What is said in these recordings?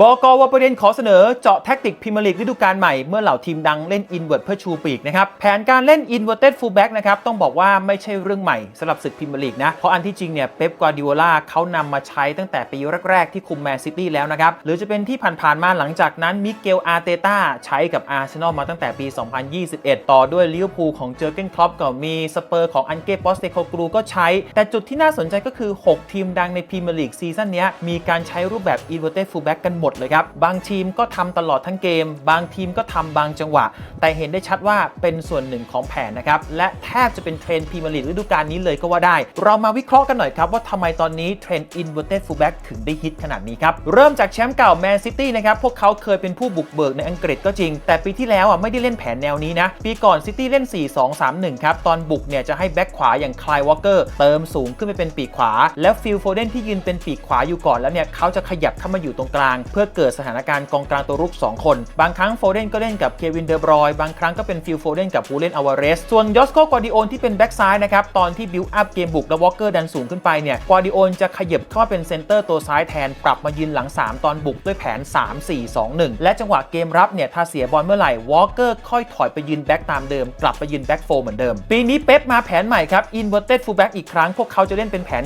บกวประเด็นขอเสนอเจาะแท็กติกพรีเมียร์ลีกฤดูกาลใหม่ เมื่อเหล่าทีมดังเล่นอินเว r ร์เพื่อชูปีกนะครับ แผนการเล่น inverted fullback นะครับ ต้องบอกว่าไม่ใช่เรื่องใหม่สำหรับศึกพรีเมียร์ลีกนะ เพราะอันที่จริงเนี่ยเป๊ปกวาดิโอลาเขานำมาใช้ตั้งแต่ปีแรก ๆ ที่คุมแมนซิตี้แล้วนะครับ หรือจะเป็นที่ผ่านๆมาหลังจากนั้นมิเกลอาร์เตตาใช้กับอาร์เซนอลมาตั้งแต่ปี 2021 ต่อด้วยลิเวอร์พูลของเจอร์เกนคล็อปก็มีสเปอร์ของอันเก้ปอสเตโคกรูก็ใช้ แต่จุดที่น่าสนใจก็คือ 6 ทีมดังในพรีเมียร์ลีกซีซั่นนี้มีการใช้รูปแบบ inverted fullback กันหมดเลยครับ บางทีมก็ทำตลอดทั้งเกม บางทีมก็ทำบางจังหวะ แต่เห็นได้ชัดว่าเป็นส่วนหนึ่งของแผนนะครับ และแทบจะเป็นเทรนด์พรีเมียร์ลีกฤดูกาลนี้เลยก็ว่าได้ เรามาวิเคราะห์กันหน่อยครับ ว่าทำไมตอนนี้เทรนด์ inverted fullback ถึงได้ฮิตขนาดนี้ครับ เริ่มจากแชมป์เก่าแมนซิตี้นะครับ พวกเขาเคยเป็นผู้บุกเบิกในอังกฤษก็จริง แต่ปีที่แล้วอะไม่ได้เล่นแผนแนวนี้นะ ปีก่อนซิตี้เล่น 4-2-3-1 ครับ ตอนบุกเนี่ยจะให้แบ็คขวาอย่างคลายวอลเกอร์เติมสูงขึ้นไปเป็นปีกขวา แล้วฟิลโฟเดนที่ยืนเป็นปีกขวาอยู่ก่อนแล้วเนี่ยเขาจะขยับเข้ามาอยู่ตรงกลางเพื่อเกิดสถานการณ์กองกลางตัวรุก 2 คน บางครั้งโฟเดนก็เล่นกับเควินเดอร์บรอยบางครั้งก็เป็นฟิลโฟเดนกับฮูเลนอวาเรสส่วนยอสโกกวาดิโอนที่เป็นแบ็กซ้ายนะครับตอนที่บิวอัพเกมบุกแล้ววอลเกอร์ดันสูงขึ้นไปเนี่ยกวาดิโอนจะขยับเข้าเป็นเซนเตอร์ตัวซ้ายแทนปรับมายืนหลัง 3 ตอนบุกด้วยแผน 3-4-2-1 และจังหวะเกมรับเนี่ยถ้าเสียบอลเมื่อไหร่วอลเกอร์ค่อยถอยไปยืนแบ็กตามเดิม กลับไปยืนแบ็กโฟเหมือนเดิม ปีนี้เป๊ปมาแผนใหม่ครับ inverted fullback อีกครั้งพวกเขาจะเล่นเป็นแผน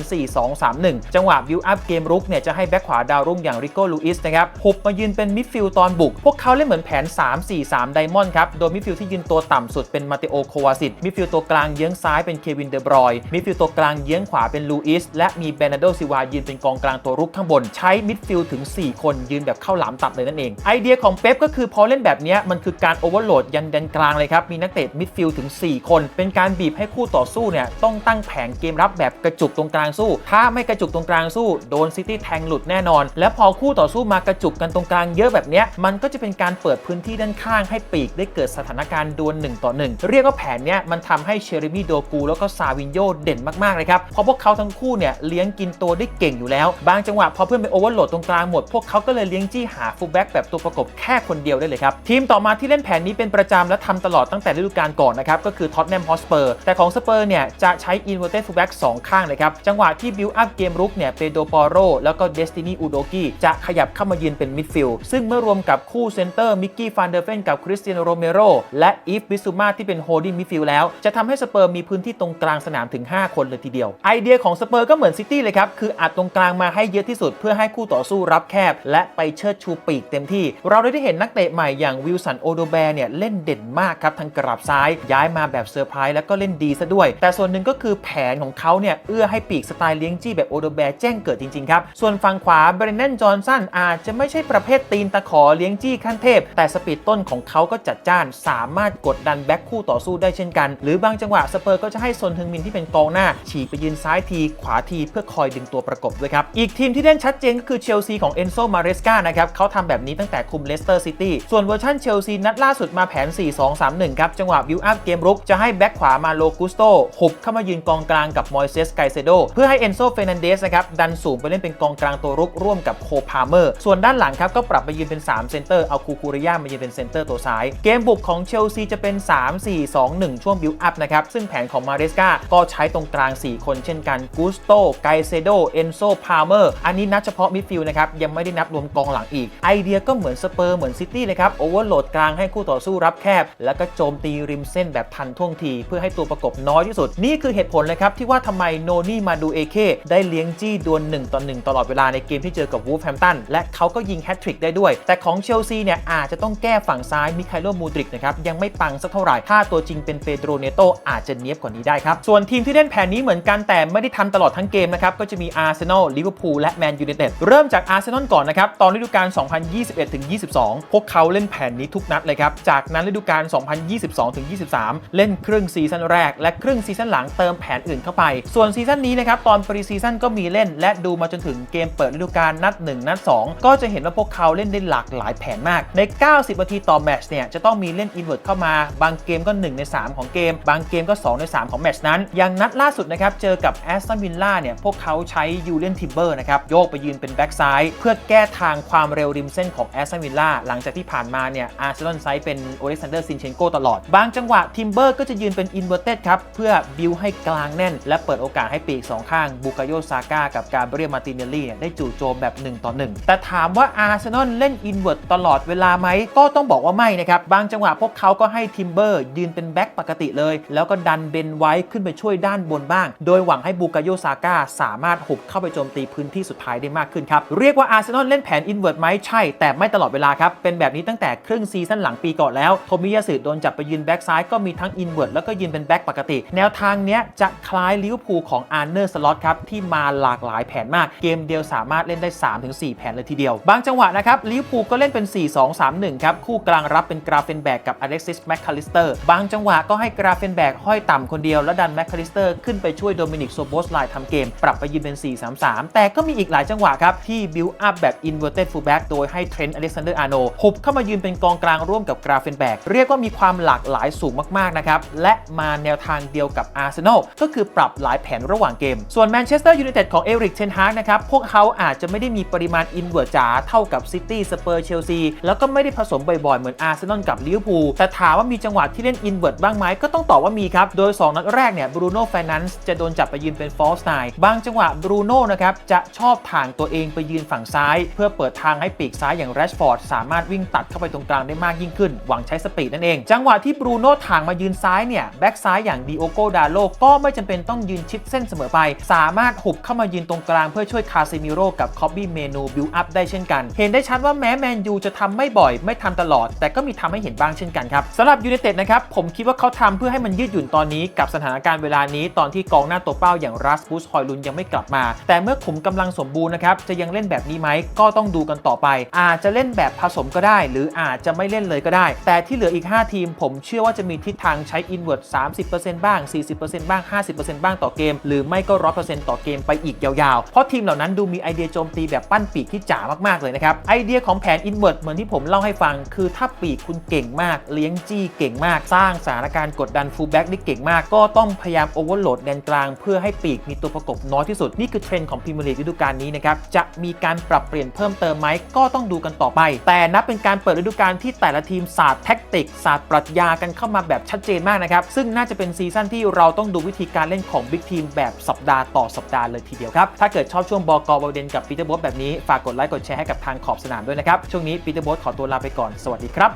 4-2-3-1 จังหวะบิวอัพเกมรุกเนี่ยจะให้แบ็กขวาดาวรุ่งอย่างริโก้ลูอิสนะครับหุบมายืนเป็นมิดฟิลด์ตอนบุก พวกเขาเล่นเหมือนแผน 3-4-3 ไดมอนด์ครับ โดยมิดฟิลด์ที่ยืนตัวต่ำสุดเป็นมาเตโอโควาซิตมิดฟิลด์ตัวกลางเยื้องซ้ายเป็นเควินเดอบรอยมิดฟิลด์ตัวกลางเยื้องขวาเป็นลูอิสและมีเบรนาโดซิวายืนเป็นกองกลางตัวรุกข้างบน ใช้มิดฟิลด์ถึง 4 คนยืนแบบเข้าหลามตัดเลยนั่นเองไอเดียของเป๊ปก็คือพอเล่นแบบนี้มันคือการโอเวอร์โหลดยันแดนกลางเลยครับมีนักเตะมิดฟิลด์ถึง 4 คน เป็นการบีบให้คู่ต่อสู้เนี่ยต้องตั้งแผงเกมรับแบบกระจุกตรงกลางสู้ ถ้าไม่กระจุกตรงกลางสู้โดนซิตี้แทงหลุดแน่นอน และพอคู่ต่อสู้มากระจุกกันตรงกลางเยอะแบบนี้มันก็จะเป็นการเปิดพื้นที่ด้านข้างให้ปีกได้เกิดสถานการณ์ดวล1ต่อ 1 เรียกว่าแผนเนี้ยมันทำให้เชเรมีโดกูแล้วก็ซาวินโยเด่นมากๆเลยครับเพราะพวกเขาทั้งคู่เนี่ยเลี้ยงกินตัวได้เก่งอยู่แล้ว บางจังหวะพอเพื่อนไปโอเวอร์โหลดตรงกลางหมด พวกเขาก็เลยเลี้ยงจี้หาฟูลแบ็กแบบตัวประกบแค่คนเดียวได้เลยครับทีมต่อมาที่เล่นแผนนี้เป็นประจำและทำตลอดตั้งแต่ฤดูกาลก่อนนะครับก็คือท็อตแนมฮอสเปอร์แต่ของสเปอร์เนี่ยจะใช้อินเวอร์เต็ดฟูลแบ็กสองข้างเลยครับจังหวะที่บิวอัพเกมรุกเนี่ยเปโดปอโรแล้วก็เดสตินีอูโดกิจะขยับเข้ามายืนเป็นมิดฟิลด์ซึ่งเมื่อรวมกับคู่เซนเตอร์มิกกี้ฟานเดอร์เฟนกับคริสเตียโนโรเมโรและอีฟบิซูมาที่เป็นโฮดิ้งมิดฟิลด์แล้วจะทำให้สเปอร์มีพื้นที่ตรงกลางสนามถึง 5 คนเลยทีเดียว ไอเดียของสเปอร์ก็เหมือนซิตี้เลยครับคืออัดตรงกลางมาให้เยอะที่สุด เพื่อให้คู่ต่อสู้รับแคบ และไปเชิดชูปีกเต็มที่ เราได้เห็นนักเตะใหม่อย่างวิลสันโอโดแบร์เนี่ยเล่นเด่นมากครับทางกราบซ้าย ย้ายมาแบบเซอร์ไพรส์แล้วก็เล่นดีซะด้วย แต่ส่วนหนึ่งก็คือแผนของเขาเนี่ยเอื้อให้ปีกสไตล์เลี้ยงจี้แบบโอโดแบร์แจ้งเกิดจริงๆครับส่วนฝั่งขวาเบรนเนนจอห์นสันอาจจะไม่ใช่ประเภทตีนตะขอเลี้ยงจี้ขั้นเทพ แต่สปีดต้นของเขาก็จัดจ้าน สามารถกดดันแบ็คคู่ต่อสู้ได้เช่นกัน หรือบางจังหวะสเปอร์ก็จะให้ซนฮึงมินที่เป็นกองหน้า ฉีกไปยืนซ้ายทีขวาทีเพื่อคอยดึงตัวประกบด้วยครับ อีกทีมที่เล่นชัดเจนก็คือเชลซีของเอนโซมาเรสกานะครับเขาทำแบบนี้ตั้งแต่คุมเลสเตอร์ซิตี้ส่วนเวอร์ชันเชลซีนัดล่าสุดมาแผน 4-2-3-1 ครับจังหวะบิวอัพเกมรุกจะให้แบ็คขวามาโลกุสโตหุบเข้ามายืนกองกลางกับมอยเซสไกเซโดเพื่อให้เอนโซเฟนันเดสนะครับดันสูงไปเล่นเป็นกองกลางตัวรุกร่วมกับโคพาเมอร์ส่วนวนด้านหลังครับก็ปรับไปยืนเป็น 3 เซนเตอร์ เอาคูคูริยามายืนเป็นเซนเตอร์ตัวซ้าย เกมบุกของเชลซีจะเป็น 3-4-2-1 ช่วงบิวอัพนะครับ ซึ่งแผนของมาเรสกาก็ใช้ตรงกลาง 4 คนเช่นกันกุสโตไกเซโดเอนโซพาเมอร์อันนี้นับเฉพาะมิดฟิลด์นะครับ ยังไม่ได้นับรวมกองหลังอีก ไอเดียก็เหมือนสเปอร์เหมือนซิตี้เลยครับโอเวอร์โหลดกลางให้คู่ต่อสู้รับแคบ แล้วก็โจมตีริมเส้นแบบทันท่วงที เพื่อให้ตัวประกบน้อยที่สุด นี่คือเหตุผลเลยครับที่ว่าทำไมโนนี่มาดูเอเคได้เลี้ยงจี้ดวล1ต่อ1ตลอดเวลาในเกมที่เจอกับวูฟแฮมตันและเขาก็ยิงแฮตทริกได้ด้วย แต่ของเชลซีเนี่ยอาจจะต้องแก้ฝั่งซ้ายมิคาโลมูดริกนะครับยังไม่ปังสักเท่าไหร่ถ้าตัวจริงเป็นเปโดรเนโตอาจจะเนี้ยบกว่านี้ได้ครับ ส่วนทีมที่เล่นแผนนี้เหมือนกันแต่ไม่ได้ทำตลอดทั้งเกมนะครับก็จะมีอาร์เซนอลลิเวอร์พูลและแมนยูไนเต็ดเริ่มจากอาร์เซนอลก่อนนะครับตอนฤดูกาล 2021-22 พวกเขาเล่นแผนนี้ทุกนัดเลยครับจากนั้นฤดูกาล 2022-23 เล่นครึ่งซีซั่นแรก และครึ่งซีซั่นหลังเติมแผนอื่นเข้าไป ส่วนซีซั่นนี้นะครับตอนปรีซีซั่นก็มีเล่น และดูมาจนถึงเกมเปิดฤดูกาลนัด 1 นัด 2 ก็จะเห็นว่าพวกเขาเล่นได้หลากหลายแผนมาก ใน 90 นาทีต่อแมตช์เนี่ยจะต้องมีเล่นอินเวอร์เข้ามา บางเกมก็ 1 ใน 3 ของเกม บางเกมก็ 2 ใน 3 ของแมตช์นั้น อย่างนัดล่าสุดนะครับ เจอกับแอสตันวิลล่าเนี่ยพวกเขาใช้ยูเลียนทิมเบอร์นะครับ โยกไปยืนเป็นแบ็กซ้ายเพื่อแก้ทางความเร็วริมเส้นของแอสตันวิลล่าหลังจากที่ผ่านมาเนี่ยอาร์เซนอลไซส์เป็นโอเล็กซานเดอร์ซินเชนโกตลอด บางจังหวะทิมเบอร์ก็จะยืนเป็นอินเวอร์เต็ดครับเพื่อบิวให้กลางแน่น และเปิดโอกาสให้ปีกสองข้างบูกาโยซาก้ากับกาเบรียลมาติเนลลี่เนี่ยได้จู่โจมแบบ1ต่อ1แต่ถาามว่าอาร์เซนอลเล่นอินเวอร์ตตลอดเวลาไหม ก็ต้องบอกว่าไม่นะครับ บางจังหวะพวกเขาก็ให้ทิมเบอร์ยืนเป็นแบ็คปกติเลย แล้วก็ดันเบนไว้ขึ้นไปช่วยด้านบนบ้าง โดยหวังให้บูกาโยซาก้าสามารถหุบเข้าไปโจมตีพื้นที่สุดท้ายได้มากขึ้นครับ เรียกว่าอาร์เซนอลเล่นแผนอินเวอร์ตไหมใช่ แต่ไม่ตลอดเวลาครับ เป็นแบบนี้ตั้งแต่ครึ่งซีซั่นหลังปีก่อนแล้วโทมิยาสึโดนจับไปยืนแบ็กซ้ายก็มีทั้งอินเวอร์ตแล้วก็ยืนเป็นแบ็คปกติ แนวทางเนี้ยจะคล้ายลิเวอร์พูลของอาร์เนอร์สล็อตครับที่มาหลากหลายแผนมากเกมเดียวสามารถเล่นได้ 3-4 แผนเลยทีเดียวบางจังหวะนะครับลิเวอร์พูลก็เล่นเป็น 4-2-3-1 ครับ คู่กลางรับเป็นกราเฟนแบกกับอเล็กซิสแมคคาลิสเตอร์บางจังหวะก็ให้กราเฟนแบกห้อยต่ำคนเดียว แล้วดันแมคคาลิสเตอร์ขึ้นไปช่วยโดมินิกโซโบสไลน์ทำเกม ปรับไปยืนเป็น 4-3-3 แต่ก็มีอีกหลายจังหวะครับที่บิวอัพแบบ inverted fullback โดยให้เทรนต์อเล็กซานเดอร์อาโนหุบเข้ามายืนเป็นกองกลางร่วมกับกราเฟนแบกเรียกว่ามีความหลากหลายสูงมากๆนะครับและมาแนวทางเดียวกับอาร์เซนอลก็คือปรับหลายแผนระหว่างเกม ส่วนแมนเชสเตอร์ยูไนเต็ดของเอริกเทนฮากนะครับพวกเขาอาจจะไม่ได้มีปริมาณอินเวอร์จาเท่ากับซิตี้สเปอร์เชลซีแล้วก็ไม่ได้ผสมบ่อยๆ เหมือนอาร์เซนอลกับลิเวอร์พูลแต่ถามว่ามีจังหวะที่เล่นอินเวอร์ตบ้างไหมก็ต้องตอบว่ามีครับ โดย 2 นัดแรกเนี่ยบรูโน่ไฟนันซ์จะโดนจับไปยืนเป็นฟอลสไนบางจังหวะบรูโน่นะครับจะชอบถ่างตัวเองไปยืนฝั่งซ้าย เพื่อเปิดทางให้ปีกซ้ายอย่างแรชฟอร์ดสามารถวิ่งตัดเข้าไปตรงกลางได้มากยิ่งขึ้น หวังใช้สปีดนั่นเอง จังหวะที่บรูโน่ถ่างมายืนซ้ายเนี่ยแบ็กซ้ายอย่างดิโอโกดาโลก็ไม่จำเป็นต้องยืนชิดเส้นเสมอไป สามารถหุบเข้ามายืนตรงกลางเพื่อช่วยคาเซมิโร่กับคอบบี้เมนูบิวอัพได้เช่นกัน เห็นได้ชัดว่าแม้แมนยูจะทำไม่บ่อย ไม่ทำตลอด แต่ก็มีทำให้เห็นบ้างเช่นกันครับสำหรับยูไนเต็ดนะครับผมคิดว่าเขาทำเพื่อให้มันยืดหยุ่นตอนนี้กับสถานการณ์เวลานี้ตอนที่กองหน้าตัวเป้าอย่างรัสบุสฮอยลุนยังไม่กลับมา แต่เมื่อขุมกำลังสมบูรณ์นะครับจะยังเล่นแบบนี้ไหมก็ต้องดูกันต่อไป อาจจะเล่นแบบผสมก็ได้ หรืออาจจะไม่เล่นเลยก็ได้ แต่ที่เหลืออีก 5 ทีม ผมเชื่อว่าจะมีทิศทางใช้อินเวอร์ต30%บ้าง 40%บ้าง 50%บ้างต่อเกม หรือไม่ก็ 100%ต่อเกมไปอีกยาวๆ เพราะทีมเหล่านั้นดูมีไอเดียโจมตีแบบปั้นปีกที่จ๋ามากๆเลยนะครับ ไอเดียของแผนอินเวอร์ตเหมือนที่ผมเล่าให้ฟัง คือถ้าปีกคุณเก่งมาก เลี้ยงจี้เก่งมาก สร้างสถานการณ์กดดันฟูลแบ็กได้เก่งมาก ก็ต้องพยายามโอเวอร์โหลดแดนกลาง เพื่อให้ปีกมีตัวประกบน้อยที่สุด นี่คือเทรนด์ของพรีเมียร์ลีกฤดูกาลนี้นะครับ จะมีการปรับเปลี่ยนเพิ่มเติมไหมก็ต้องดูกันต่อไป แต่นับเป็นการเปิดฤดูกาลที่แต่ละทีมศาสตร์แท็กติกศาสตร์ปรัชญากันเข้ามาแบบชัดเจนมากนะครับซึ่งน่าจะเป็นซีซั่นที่เราต้องดูวิธีการเล่นของบิ๊กทีมแบบสัปดาห์ต่อสัปดาห์เลยทีเดียวครับถ้าเกิดชอบช่วงบอกอลเดนกับปีเตอร์โบสแบบนี้ฝากกดไลค์กดแชร์ให้กับทางขอบสนามด้วยนะครับ ช่วงนี้ปีเตอร์โบสขอตัวลาไปก่อน สวัสดีครับ